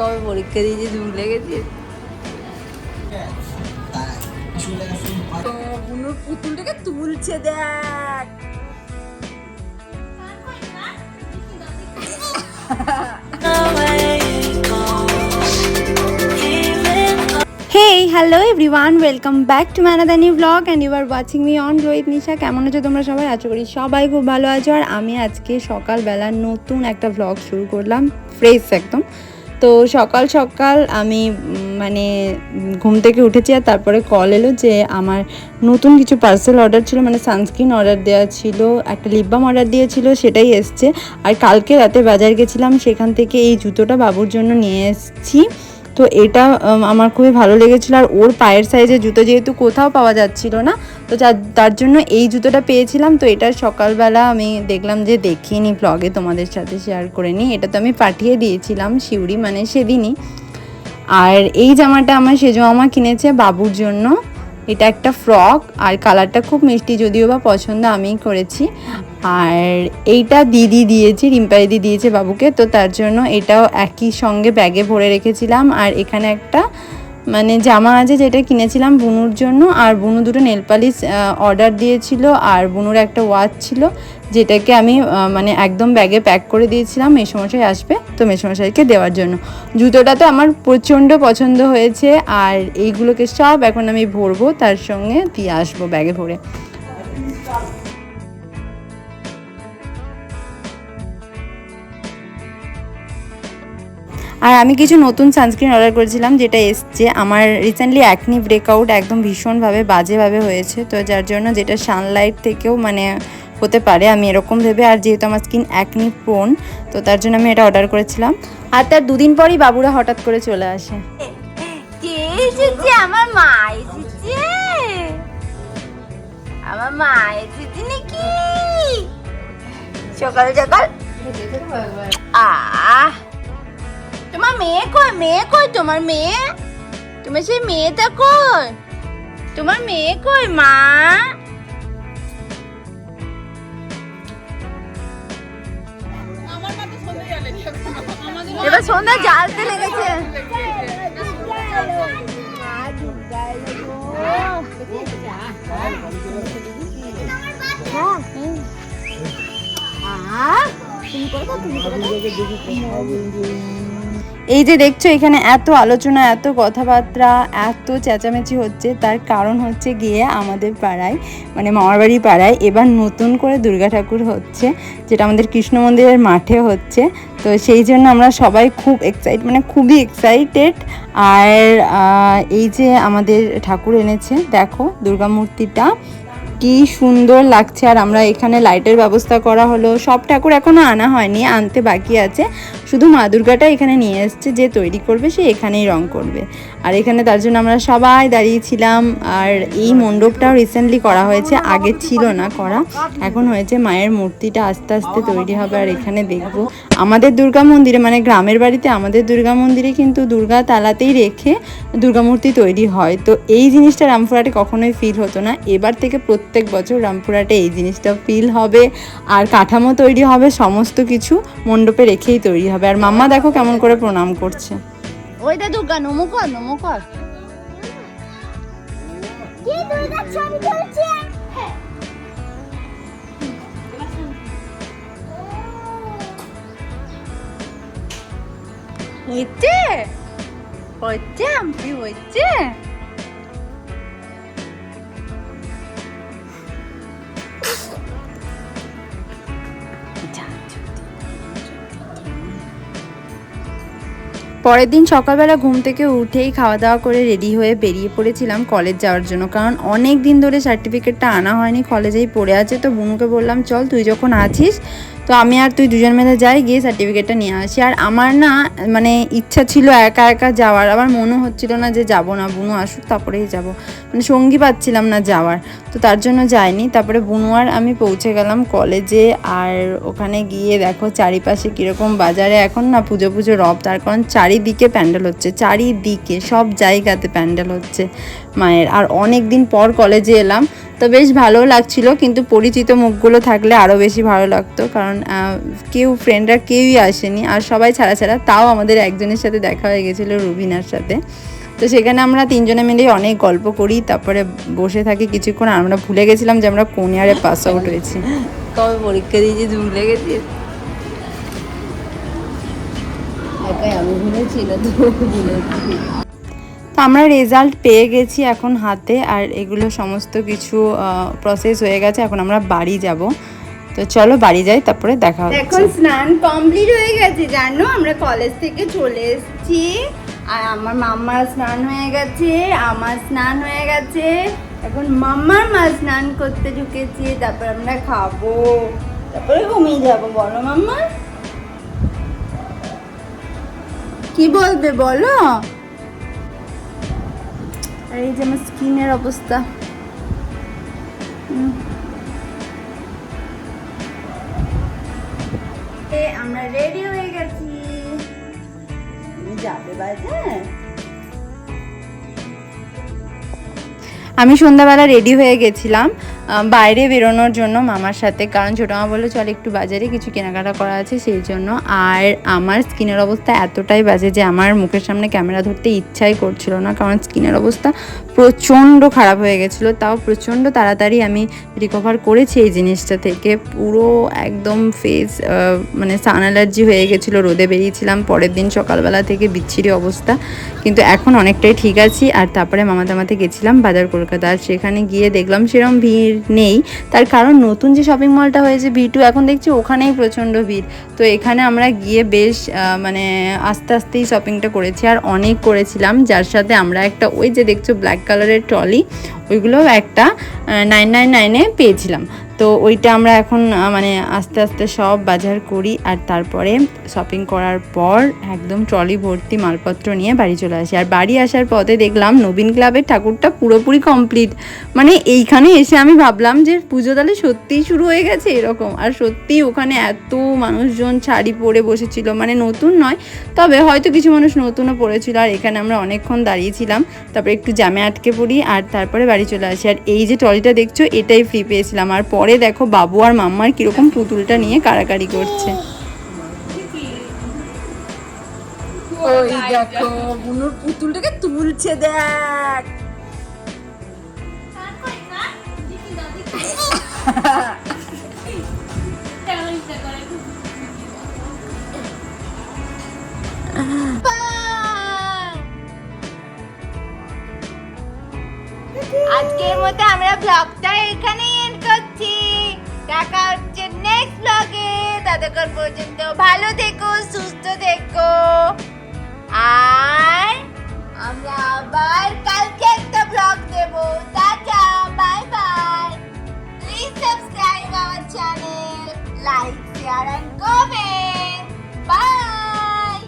কবে পরীক্ষা দিয়েছি ভুলে গেছি। তো বুনুর পুতুলটাকে তুলছে দেখ। Hello everyone, welcome back to another new vlog and you are watching me on Rohit Nisha কেমন আছো তোমরা সবাই? আশা করি সবাই খুব ভালো আছো। আর আমি আজকে সকালবেলা নতুন একটা ব্লগ শুরু করলাম ফ্রেশ একদম। তো সকাল সকাল আমি মানে ঘুম থেকে উঠেছি আর তারপরে কল এলো যে আমার নতুন কিছু পার্সেল অর্ডার ছিল মানে সানস্ক্রিন অর্ডার দেওয়া ছিল, একটা লিপ বাম অর্ডার দিয়েছিল সেটাই এসছে। আর কালকে রাতে বাজার গেছিলাম, সেখান থেকে এই জুতোটা বাবুর জন্য নিয়ে এসেছি। তো এটা আমার খুবই ভালো লেগেছিলো। আর ওর পায়ের সাইজের জুতো যেহেতু কোথাও পাওয়া যাচ্ছিল না তো তার জন্য এই জুতোটা পেয়েছিলাম, তো এটা সকালবেলা আমি দেখলাম যে দেখিনি ব্লগে তোমাদের সাথে শেয়ার করে নিই। এটা তো আমি পাঠিয়ে দিয়েছিলাম শিউরি মানে সেদিনই। আর এই জামাটা আমার সেজো মামা কিনেছে বাবুর জন্য। এটা একটা ফ্রক আর কালারটা খুব মিষ্টি, যদিও বা পছন্দ আমিই করেছি। আর এইটা দিদি দিয়েছে রিম্পা দিদি দিয়েছে বাবুকে, তো তার জন্য এটাও একই সঙ্গে ব্যাগে ভরে রেখেছিলাম। আর এখানে একটা মানে জামা আছে যেটা কিনেছিলাম বুনুর জন্য, আর বুনু দুটো নেল পালিশ অর্ডার দিয়েছিল, আর বুনুর একটা ওয়াচ ছিল, যেটাকে আমি মানে একদম ব্যাগে প্যাক করে দিয়েছিলাম, মেসমশাই আসবে, তো মেসমশাইকে দেওয়ার জন্য। জুতোটা তো আমার প্রচণ্ড পছন্দ হয়েছে, আর এইগুলোকে সব এখন আমি ভরবো, তার সঙ্গে দিয়ে আসব ব্যাগে ভরে। আর আমি কিছু নতুন সানস্ক্রিন অর্ডার করেছিলাম, যেটা এসছে। আমার রিসেন্টলি অ্যাকনি ব্রেকআউট একদম ভীষণভাবে, বাজেভাবে হয়েছে। তো যার জন্য যেটা সানলাইট থেকেও মানে হতে পারে, আমি এরকম ভেবে, আর যেহেতু আমার স্কিন অ্যাকনি প্রোন তো তার জন্য আমি এটা অর্ডার করেছিলাম। আর তার দুদিন পরই বাবুরা হঠাৎ করে চলে আসে। আমার মা এসেছে। আমার মা এসেছে নাকি? সকাল সকাল? আহ। তোমার মেয়ে কই? মেয়ে কই তোমার মেয়ে? তোমার সেই মেয়েটা কই? তোমার মেয়ে কই মা? এবার সন্ধ্যা জ্বালতে লেগেছে। এই যে দেখছ, এখানে এত আলোচনা, এত কথাবার্তা, এত চেঁচামেচি হচ্ছে, তার কারণ হচ্ছে গিয়ে আমাদের পাড়ায় মানে মামারবাড়ি পাড়ায় এবার নতুন করে দুর্গা ঠাকুর হচ্ছে, যেটা আমাদের কৃষ্ণ মন্দিরের মাঠে হচ্ছে। তো সেই জন্য আমরা সবাই খুব এক্সাইট মানে খুবই এক্সাইটেড আর এই যে আমাদের ঠাকুর এনেছে, দেখো, দুর্গা মূর্তিটা। কি সুন্দর লাগছে। আর আমরা এখানে লাইটের ব্যবস্থা করা হলো। সব ঠাকুর এখনও আনা হয়নি, আনতে বাকি আছে। শুধু মা দুর্গাটা এখানে নিয়ে এসছে, যে তৈরি করবে সে এখানেই রং করবে। আর এখানে তার জন্য আমরা সবাই দাঁড়িয়েছিলাম। আর এই মণ্ডপটাও রিসেন্টলি করা হয়েছে, আগে ছিল না করা। এখন হয়েছে মায়ের মূর্তিটা আস্তে আস্তে তৈরি হবে, আর এখানে দেখব। আমাদের দুর্গা মন্দিরে মানে গ্রামের বাড়িতে আমাদের দুর্গা মন্দিরে কিন্তু দুর্গা তালাতেই রেখে দুর্গা মূর্তি তৈরি হয়। তো এই জিনিসটা রামপুরহাটে কখনোই ফিল হতো না। এবার থেকে প্রত্যেক বছর রামপুরহাটে এই জিনিসটা ফিল হবে। আর কাঠামো তৈরি হবে, সমস্ত কিছু মণ্ডপে রেখেই তৈরি হবে। আর মাম্মা দেখো কেমন করে প্রণাম করছে। ওইটা দুর্গা নমো কর নমো কর। হয়েছে? হচ্ছে আমি হচ্ছে পরের দিন সকালবেলা ঘুম থেকে উঠেই খাওয়া দাওয়া করে রেডি হয়ে বেরিয়ে পড়েছিলাম কলেজ যাওয়ার জন্য। কারণ অনেক দিন ধরে সার্টিফিকেটটা আনা হয়নি কলেজেই পড়ে আছে। তো বুনুকে বললাম, চল তুই যখন আছিস তো আমি আর তুই দুজন মিলে যাই, গিয়ে সার্টিফিকেটটা নিয়ে আসি। আর আমার না মানে ইচ্ছা ছিল একা একা যাওয়ার, আবার মনে হচ্ছিল না যে যাব না, বুনু আসুক, তারপরেই যাব। মানে সঙ্গী পাচ্ছিলাম না যাওয়ার, তো তার জন্য যাইনি। তারপরে বুনু আর আমি পৌঁছে গেলাম কলেজে আর ওখানে গিয়ে দেখো চারিপাশে কীরকম বাজারে। এখন না পুজো পুজো রব, তার কারণ চারিদিকে প্যান্ডেল হচ্ছে, চারিদিকে, সব জায়গাতে প্যান্ডেল হচ্ছে মায়ের। আর অনেক দিন পর কলেজে এলাম তো বেশ ভালো লাগছিল কিন্তু পরিচিত মুখগুলো থাকলে আরও বেশি ভালো লাগতো কারণ কেউ ফ্রেন্ডরা কেউই আসেনি আর সবাই ছাড়া ছাড়া তাও আমাদের একজনের সাথে দেখা হয়ে গেছিল রুবিনার সাথে। তো সেখানে আমরা তিনজনে মিলে অনেক গল্প করি তারপরে বসে থাকি কিছুক্ষণ আমরা ভুলে গেছিলাম যে আমরা কোন ইয়ারে পাস আউট হয়েছি। কবে পরীক্ষা দিয়েছি ভুলে গেছি। একাই আমি ভুলেছি না তো ভুলেছি। তো আমরা রেজাল্ট পেয়ে গেছি এখন হাতে আর এগুলো সমস্ত কিছু প্রসেস হয়ে গেছে। এখন আমরা বাড়ি যাব। তো চলো বাড়ি যাই, তারপরে দেখা হবে। এখন স্নান কমপ্লিট হয়ে গেছে, জানো? আমরা কলেজ থেকে চলে এসেছি। আর আমার মাম্মার স্নান হয়ে গেছে, আমার স্নান হয়ে গেছে। এখন মাম্মার মা স্নান করতে ঢুকেছি, তারপর আমরা খাব। তারপরে ঘুমিয়ে যাব, বলো মাম্মা। কি বলবে, বলো? আর এই যে আমার স্কিনের অবস্থা। আমরা রেডি হয়ে গেছি। আমি সন্ধ্যাবেলা রেডি হয়ে গেছিলাম। বাইরে বেরোনোর জন্য মামার সাথে, কারণ ছোটো মা বলল, চল একটু বাজারে কিছু কেনাকাটা করা আছে সেই জন্য। আর আমার স্কিনের অবস্থা এতটাই বাজে যে আমার মুখের সামনে ক্যামেরা ধরতে ইচ্ছাই করছিল না, কারণ স্কিনের অবস্থা প্রচণ্ড খারাপ হয়ে গেছিল। তাও প্রচণ্ড তাড়াতাড়ি আমি রিকভার করেছি এই জিনিসটা থেকে। পুরো একদম ফেস মানে সান অ্যালার্জি হয়ে গেছিল, রোদে বেরিয়েছিলাম, পরের দিন সকালবেলা থেকে বিচ্ছিরি অবস্থা। কিন্তু এখন অনেকটাই ঠিক আছি। আর তারপরে মামা দামাতে গেছিলাম বাজার কলকাতা, আর সেখানে গিয়ে দেখলাম সেরকম ভিড় নেই। তার কারণ নতুন যে শপিং মলটা হয়েছে, ভি টু, এখন দেখছি ওখানেই প্রচণ্ড ভিড়। তো এখানে আমরা গিয়ে বেশ মানে আস্তে আস্তেই শপিংটা করেছি। আর অনেক করেছিলাম, যার সাথে আমরা একটা, ওই যে দেখছ ব্ল্যাক কালারের ট্রলি ওইগুলো একটা নাইন নাইন নাইনে পেয়েছিলাম। তো ওইটা আমরা এখন মানে আস্তে আস্তে সব বাজার করি আর তারপরে শপিং করার পর একদম ট্রলি ভর্তি মালপত্র নিয়ে বাড়ি চলে আসি। আর বাড়ি আসার পথে দেখলাম নবীন ক্লাবের ঠাকুরটা পুরোপুরি কমপ্লিট মানে এইখানে এসে আমি ভাবলাম যে পুজো তাহলে সত্যিই শুরু হয়ে গেছে এরকম। আর সত্যি ওখানে এত মানুষজন শাড়ি পরে বসেছিল মানে নতুন নয়, তবে হয়তো কিছু মানুষ নতুনও পড়েছিল আর এখানে আমরা অনেকক্ষণ দাঁড়িয়েছিলাম, তারপরে একটু জ্যামে আটকে পড়ি আর তারপরে বাড়ি চলে আসি। আর এই যে ট্রলিটা দেখছ, এটাই ফ্রি পেয়েছিলাম। আর পরে দেখো বাবু আর মাম্মার কীরকম পুতুলটা নিয়ে কাড়াকাড়ি করছে। ওই দেখো বুনুর পুতুলটাকে তুলছে দেখ। পর্যন্ত ভালো থেকো, সুস্থ থেকো। আর আমরা আবার কালকে একটা vlog Dev. Tata bye bye please subscribe our channel like share and comment bye